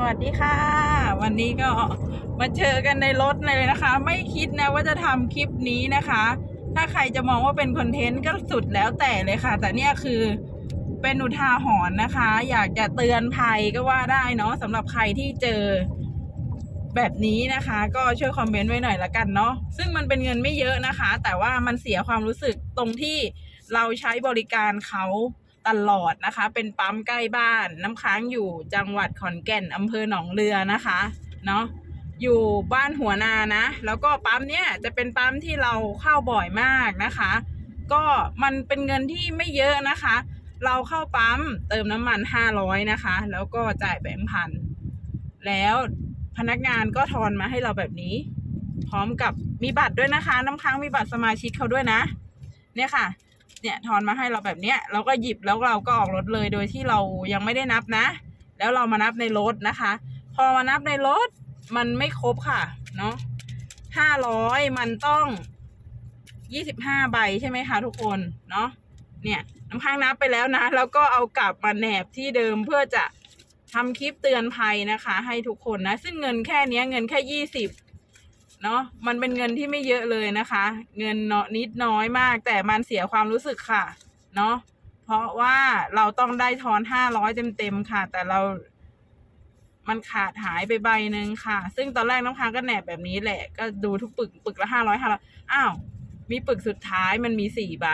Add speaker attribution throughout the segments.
Speaker 1: สวัสดีค่ะ วันนี้ก็มาเจอกันในรถเลยนะคะ ไม่คิดนะว่าจะทำคลิปนี้นะคะ ถ้าใครจะมองว่าเป็นคอนเทนต์ก็สุดแล้วแต่เลยค่ะ แต่เนี่ยคือเป็นอุทาหรณ์นะคะ อยากจะเตือนภัยก็ว่าได้เนาะสำหรับใครที่เจอแบบนี้นะคะ ก็ช่วยคอมเมนต์ไว้หน่อยละกันเนาะซึ่งมันเป็นเงินไม่เยอะนะคะ แต่ว่ามันเสียความรู้สึกตรงที่เราใช้บริการเขา ตลอดนะคะ เป็นปั๊มใกล้บ้าน น้ำค้างอยู่จังหวัดขอนแก่นอำเภอหนองเรือนะคะเนาะอยู่บ้านหัวนานะ แล้วก็ปั๊มเนี้ยจะเป็นปั๊มที่เราเข้าบ่อยมากนะคะ ก็มันเป็นเงินที่ไม่เยอะนะคะ เราเข้าปั๊มเติมน้ำมันห้าร้อยนะคะ แล้วก็จ่ายแบงค์พันแล้วพนักงานก็ทอนมาให้เราแบบนี้ พร้อมกับมีบัตรด้วยนะคะ น้ำค้างมีบัตรสมาชิกเขาด้วยนะ เนี่ยค่ะ เนี่ยทอนมาให้เราแบบเนี้ยเราก็หยิบแล้วเราก็ออกรถเลยโดยที่เรายังไม่ได้นับนะ แล้วเรามานับในรถนะคะ พอมานับในรถมันไม่ครบค่ะเนาะห้าร้อยมันต้องยี่สิบห้าใบใช่ไหมคะทุกคนเนาะเนี่ยน้ำค้างนับไปแล้วนะ แล้วก็เอากลับมาแหนบที่เดิมเพื่อจะทำคลิปเตือนภัยนะคะ ให้ทุกคนนะ ซึ่งเงินแค่เนี้ยเงินแค่ยี่สิบ เนาะมันเป็นเงินที่ไม่เยอะเลยนะคะ เงินเนาะนิดน้อยมาก แต่มันเสียความรู้สึกค่ะ เนาะเพราะว่าเราต้องได้ทอนห้าร้อยเต็มๆค่ะ แต่เรา มันขาดหายไปใบหนึ่งค่ะ ซึ่งตอนแรกน้ำค้างก็แหนบแบบนี้แหละ ก็ดูทุกปึกปึกละห้าร้อยห้าร้อยอ้าวมีปึกสุดท้ายมันมีสี่ใบ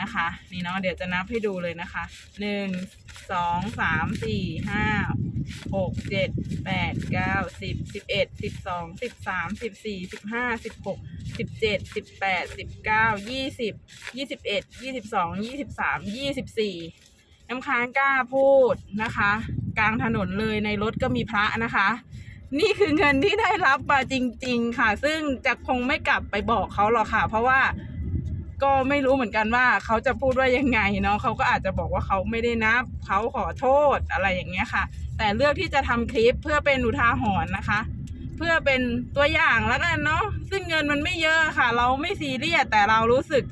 Speaker 1: นะคะ นี่เนาะเดี๋ยวจะนับให้ดูเลยนะคะหนึ่งสองสามสี่ห้า หกเจ็ดแปดเก้าสิบสิบเอ็ดสิบสองสิบสามสิบสี่สิบห้าสิบหกสิบเจ็ดสิบแปดสิบเก้ายี่สิบยี่สิบเอ็ดยี่สิบสองยี่สิบสามยี่สิบสี่น้ำค้างกล้าพูดนะคะ กลางถนนเลยในรถก็มีพระนะคะ นี่คือเงินที่ได้รับมาจริง ๆ ค่ะ ซึ่งจะคงไม่กลับไปบอกเขาหรอกค่ะ เพราะว่าก็ไม่รู้เหมือนกันว่าเขาจะพูดว่ายังไงเนาะเขาก็อาจจะบอกว่าเขาไม่ได้นับเขาขอโทษอะไรอย่างเงี้ยค่ะ แต่เลือกที่จะทำคลิปเพื่อเป็นอุทาหรณ์นะคะ เพื่อเป็นตัวอย่างแล้วกันเนาะซึ่งเงินมันไม่เยอะค่ะ เราไม่ซีเรียสแต่เรารู้สึก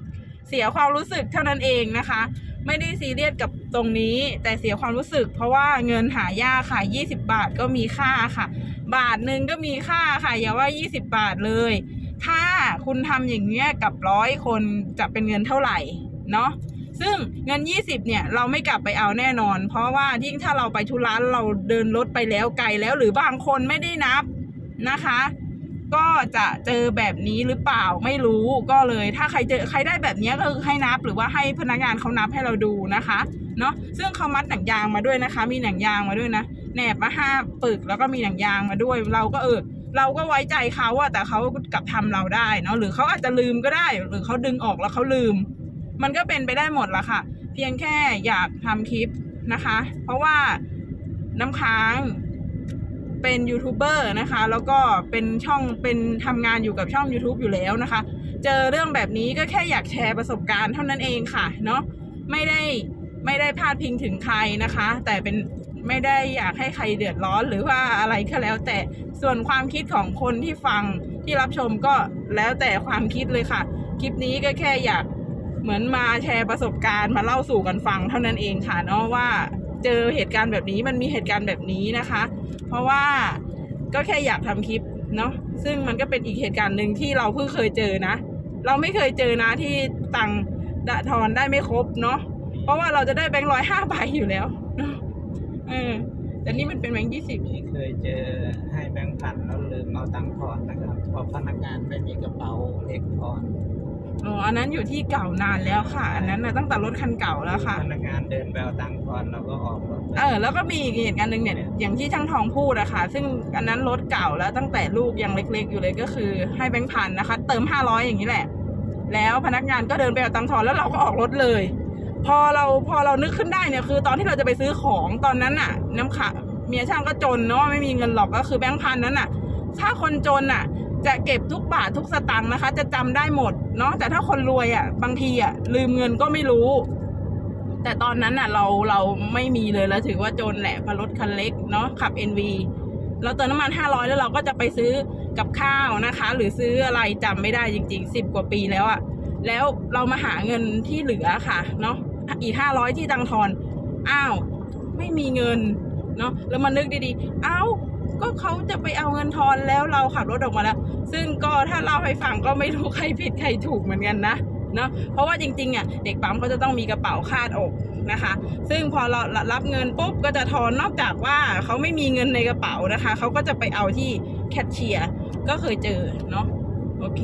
Speaker 1: เสียความรู้สึกเท่านั้นเองนะคะ ไม่ได้ซีเรียสกับตรงนี้ แต่เสียความรู้สึก เพราะว่าเงินหายากค่ะ 20 บาทก็มีค่าค่ะ บาทหนึ่งก็มีค่าค่ะ อย่าว่า 20 บาทเลย ถ้าคุณทำอย่างเงี้ยกับร้อยคนจะเป็นเงินเท่าไหร่เนาะ ซึ่งเงิน 20 เนี่ย เราไม่กลับไปเอาแน่นอน เพราะว่ายิ่งถ้าเราไปทุร้านเราเดินรถไปแล้วไกลแล้ว หรือบางคนไม่ได้นับนะคะ ก็จะเจอแบบนี้หรือเปล่าไม่รู้ก็เลยถ้าใครเจอใครได้แบบนี้ก็คือให้นับหรือว่าให้พนักงานเขานับให้เราดูนะคะเนาะซึ่งเขามัดหนังยางมาด้วยนะคะ มีหนังยางมาด้วยนะแหนบมาห้าปึกแล้วก็มีหนังยางมาด้วย เราก็เออเราก็ไว้ใจเขาอะแต่เขากลับทำเราได้เนาะหรือเขาอาจจะลืมก็ได้ หรือเขาดึงออกแล้วเขาลืม มันก็เป็นไปได้หมดละค่ะ เพียงแค่อยากทำคลิปนะคะ เพราะว่าน้ำค้างเป็นยูทูบเบอร์นะคะ แล้วก็เป็นช่องเป็นทำงานอยู่กับช่อง YouTube อยู่แล้วนะคะ เจอเรื่องแบบนี้ก็แค่อยากแชร์ประสบการณ์เท่านั้นเองค่ะเนาะไม่ได้ไม่ได้พาดพิงถึงใครนะคะ แต่เป็นไม่ได้อยากให้ใครเดือดร้อนหรือว่าอะไรก็แล้ว แต่ส่วนความคิดของคนที่ฟังที่รับชมก็แล้วแต่ความคิดเลยค่ะ คลิปนี้ก็แค่อยาก เหมือนมาแชร์ประสบการณ์มาเล่าสู่กันฟังเท่านั้นเองค่ะเนาะว่าเจอเหตุการณ์แบบนี้มันมีเหตุการณ์แบบนี้นะคะ เพราะว่าก็แค่อยากทำคลิปเนาะซึ่งมันก็เป็นอีกเหตุการณ์หนึ่งที่เราเพิ่งเคยเจอนะ เราไม่เคยเจอนะที่ตังค์ดะทอนได้ไม่ครบเนาะเพราะว่าเราจะได้แบงค์ร้อยห้าใบอยู่แล้วเออแต่นี่มันเป็นแบงค์ยี่สิบ
Speaker 2: มีเคยเจอให้แบงค์พันแล้วลืมเอาตังค์ทอนนะครับพราะพนักงานไม่มีกระเป๋าเล็กทอน
Speaker 1: อ๋ออันนั้นอยู่ที่เก่านานแล้วค่ะ อันนั้นนะตั้งแต่รถคันเก่าแล้วค่ะ
Speaker 2: พนักงานเดินไปเอาตังค์ทอนแล้วก็ออกรถ
Speaker 1: เออแล้วก็มีอีกเหตุการณ์หนึ่งเนี่ยอย่างที่ช่างทองพูดอะค่ะ ซึ่งอันนั้นรถเก่าแล้วตั้งแต่ลูกยังเล็กๆ อยู่เลยก็คือให้แบงค์พันนะคะ เติมห้าร้อยอย่างนี้แหละ แล้วพนักงานก็เดินไปเอาตังค์ทอนแล้วเราก็ออกรถเลย พอเราพอเรานึกขึ้นได้เนี่ยคือตอนที่เราจะไปซื้อของตอนนั้นน่ะ น้ำขาเมียช่างก็จนเนาะไม่มีเงินหรอกก็คือแบงค์พันนั้นน่ะ ถ้าคนจนน่ะ จะเก็บทุกบาททุกสตางค์นะคะ จะจำได้หมดเนาะแต่ถ้าคนรวยอะ บางทีอะ ลืมเงินก็ไม่รู้ แต่ตอนนั้นน่ะ เราเราไม่มีเลยแล้วถือว่าจนแหละเพราะรถคันเล็กเนาะขับ NV เราเติมน้ำมันห้าร้อยแล้วเราก็จะไปซื้อกับข้าวนะคะ หรือซื้ออะไรจำไม่ได้จริงๆสิบกว่าปีแล้วอะแล้วเรามาหาเงินที่เหลือค่ะ เนาะอีกห้าร้อยที่ตังทอน อ้าว ไม่มีเงินเนาะแล้วมานึกดีๆ อ้าว ก็เขาจะไปเอาเงินทอนแล้วเราขับรถออกมาแล้ว ซึ่งก็ถ้าเล่าให้ฟังก็ไม่รู้ใครผิดใครถูกเหมือนกันนะเนาะเพราะว่าจริงๆอะเด็กปั๊มเขาจะต้องมีกระเป๋าคาดอกนะคะ ซึ่งพอเรารับเงินปุ๊บก็จะทอนนอกจากว่าเขาไม่มีเงินในกระเป๋านะคะเขาก็จะไปเอาที่แคชเชียร์ก็เคยเจอเนาะ โอเค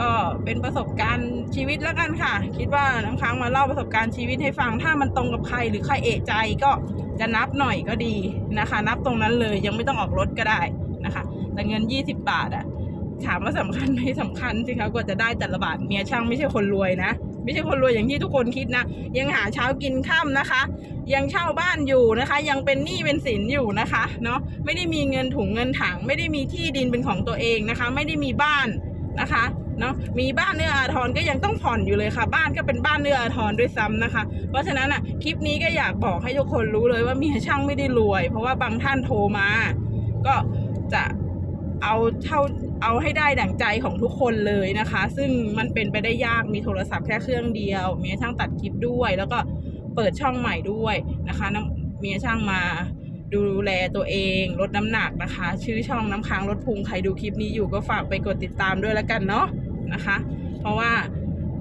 Speaker 1: ก็เป็นประสบการณ์ชีวิตแล้วกันค่ะ คิดว่าน้ำค้างมาเล่าประสบการณ์ชีวิตให้ฟัง ถ้ามันตรงกับใครหรือใครเอะใจก็จะนับหน่อยก็ดีนะคะ นับตรงนั้นเลยยังไม่ต้องออกรถก็ได้นะคะ แต่เงิน 20 บาทอะถามว่าสำคัญไหมสำคัญสิคะกว่าจะได้แต่ละบาทเมียช่างไม่ใช่คนรวยนะ ไม่ใช่คนรวยอย่างที่ทุกคนคิดนะ ยังหาเช้ากินค่ำนะคะ ยังเช่าบ้านอยู่นะคะ ยังเป็นหนี้เป็นสินอยู่นะคะเนาะไม่ได้มีเงินถุงเงินถัง ไม่ได้มีที่ดินเป็นของตัวเองนะคะ ไม่ได้มีบ้าน นะคะเนาะมีบ้านเนื้ออาทรก็ยังต้องผ่อนอยู่เลยค่ะ บ้านก็เป็นบ้านเนื้ออาทรด้วยซ้ำนะคะ เพราะฉะนั้นอะคลิปนี้ก็อยากบอกให้ทุกคนรู้เลยว่าเมียช่างไม่ได้รวย เพราะว่าบางท่านโทรมา ก็จะเอาเท่าเอาให้ได้ดั่งใจของทุกคนเลยนะคะ ซึ่งมันเป็นไปได้ยากมีโทรศัพท์แค่เครื่องเดียวเมียช่างตัดคลิปด้วย แล้วก็เปิดช่องใหม่ด้วยนะคะเมียช่างมา ดูแลตัวเองลดน้ำหนักนะคะ ชื่อช่องน้ำค้างลดพุงใครดูคลิปนี้อยู่ก็ฝากไปกดติดตามด้วยแล้วกันเนาะนะคะ เพราะว่า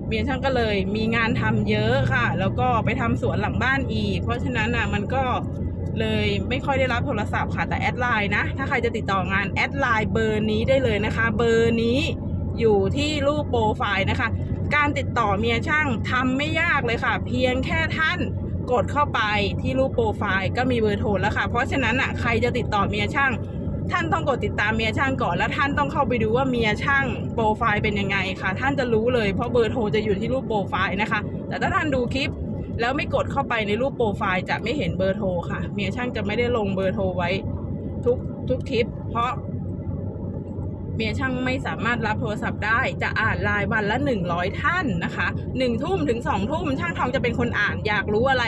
Speaker 1: เมียช่างก็เลยมีงานทำเยอะค่ะ แล้วก็ไปทำสวนหลังบ้านอีก เพราะฉะนั้นอะมันก็เลยไม่ค่อยได้รับโทรศัพท์ค่ะแต่แอดไลน์นะ ถ้าใครจะติดต่องานแอดไลน์เบอร์นี้ได้เลยนะคะ เบอร์นี้อยู่ที่รูปโปรไฟล์นะคะ การติดต่อเมียช่างทำไม่ยากเลยค่ะ เพียงแค่ท่านกดเข้าไปที่รูปโปรไฟล์ก็มีเบอร์โทรแล้วค่ะ เพราะฉะนั้นอะใครจะติดต่อเมียช่าง ท่านต้องกดติดตามเมียช่างก่อน แล้วท่านต้องเข้าไปดูว่าเมียช่างโปรไฟล์เป็นยังไงค่ะ ท่านจะรู้เลยเพราะเบอร์โทรจะอยู่ที่รูปโปรไฟล์นะคะ แต่ถ้าท่านดูคลิป แล้วไม่กดเข้าไปในรูปโปรไฟล์จะไม่เห็นเบอร์โทรค่ะ เมียช่างจะไม่ได้ลงเบอร์โทรไว้ทุกทุกคลิป เพราะ เมียช่างไม่สามารถรับโทรศัพท์ได้ จะอ่านไลน์วันละหนึ่งร้อยท่านนะคะหนึ่งทุ่มถึงสองทุ่มช่างทองจะเป็นคนอ่านอยากรู้อะไร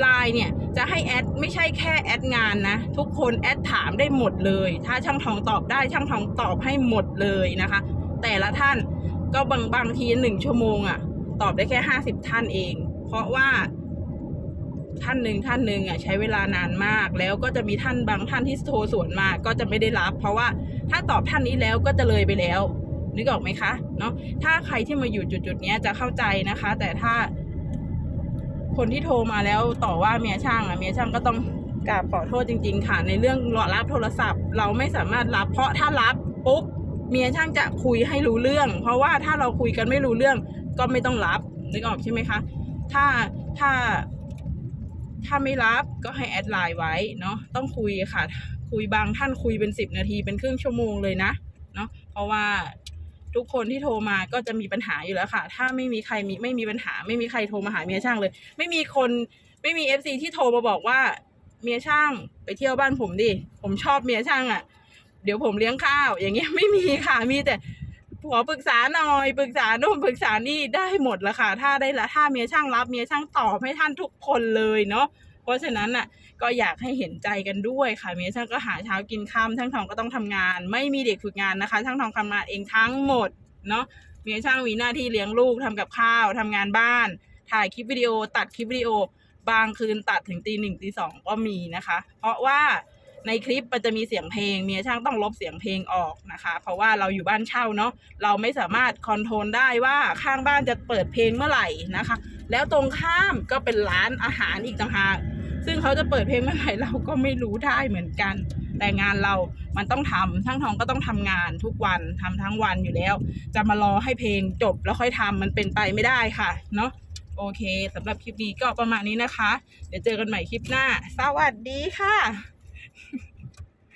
Speaker 1: ไลน์เนี่ยจะให้แอดไม่ใช่แค่แอดงานนะ ทุกคนแอดถามได้หมดเลย ถ้าช่างทองตอบได้ช่างทองตอบให้หมดเลยนะคะ แต่ละท่านก็บางบางทีหนึ่งชั่วโมงอะตอบได้แค่ห้าสิบท่านเอง เพราะว่า ท่านหนึ่งท่านหนึ่งอะใช้เวลานานมาก แล้วก็จะมีท่านบางท่านที่โทรสวนมาก็จะไม่ได้รับ เพราะว่า ถ้าตอบท่านนี้แล้วก็จะเลยไปแล้ว นึกออกไหมคะเนาะถ้าใครที่มาอยู่จุดๆนี้จะเข้าใจนะคะ แต่ถ้า คนที่โทรมาแล้วต่อว่าเมียช่างอะเมียช่างก็ต้องกราบขอโทษจริง ๆ ค่ะ ในเรื่องรอรับโทรศัพท์ เราไม่สามารถรับ เพราะถ้ารับปุ๊บเมียช่างจะคุยให้รู้เรื่อง เพราะว่าถ้าเราคุยกันไม่รู้เรื่อง ก็ไม่ต้องรับนึกออกใช่ไหมคะ ถ้าถ้าถ้าไม่รับก็ให้แอดไลน์ไว้เนาะต้องคุยค่ะ คุยบางท่านคุยเป็นสิบนาทีเป็นครึ่งชั่วโมงเลยนะเนาะเพราะว่าทุกคนที่โทรมาก็จะมีปัญหาอยู่แล้วค่ะ ถ้าไม่มีใครมีไม่มีปัญหา ไม่มีใครโทรมาหาเมียช่างเลย ไม่มีคนไม่มีเอฟซีที่โทรมาบอกว่า เมียช่างไปเที่ยวบ้านผมดิ ผมชอบเมียช่างอะ่ะ เดี๋ยวผมเลี้ยงข้าว อย่างเงี้ยไม่มีค่ะ มีแต่ผัวปรึกษาหน่อยปรึกษาโน่นปรึกษานี่ได้หมดละค่ะ ถ้าได้ละถ้าเมียช่างรับเมียช่างตอบให้ท่านทุกคนเลยเนาะ เพราะฉะนั้นน่ะก็อยากให้เห็นใจกันด้วยค่ะเมียช่างก็หาเช้ากินค่ำช่างทองก็ต้องทำงาน ไม่มีเด็กฝึกงานนะคะช่างทองทำงานเองทั้งหมดเนาะเมียช่างมีหน้าที่เลี้ยงลูกทำกับข้าวทำงานบ้าน ถ่ายคลิปวิดีโอ ตัดคลิปวิดีโอบางคืนตัดถึงตีหนึ่งตีสองก็มีนะคะ เพราะว่าในคลิปมันจะมีเสียงเพลงเมียช่างต้องลบเสียงเพลงออกนะคะ เพราะว่าเราอยู่บ้านเช่าเนาะเราไม่สามารถคอนโทรลได้ว่าข้างบ้านจะเปิดเพลงเมื่อไหร่นะคะ แล้วตรงข้ามก็เป็นร้านอาหารอีกต่างหาก ซึ่งเขาจะเปิดเพลงเมื่อไหร่เราก็ไม่รู้ได้เหมือนกัน แต่งานเรามันต้องทำช่างทองก็ต้องทำงานทุกวันทำทั้งวันอยู่แล้ว จะมารอให้เพลงจบแล้วค่อยทำมันเป็นไปไม่ได้ค่ะเนาะโอเคสำหรับคลิปนี้ก็ประมาณนี้นะคะ เดี๋ยวเจอกันใหม่คลิปหน้า สวัสดีค่ะ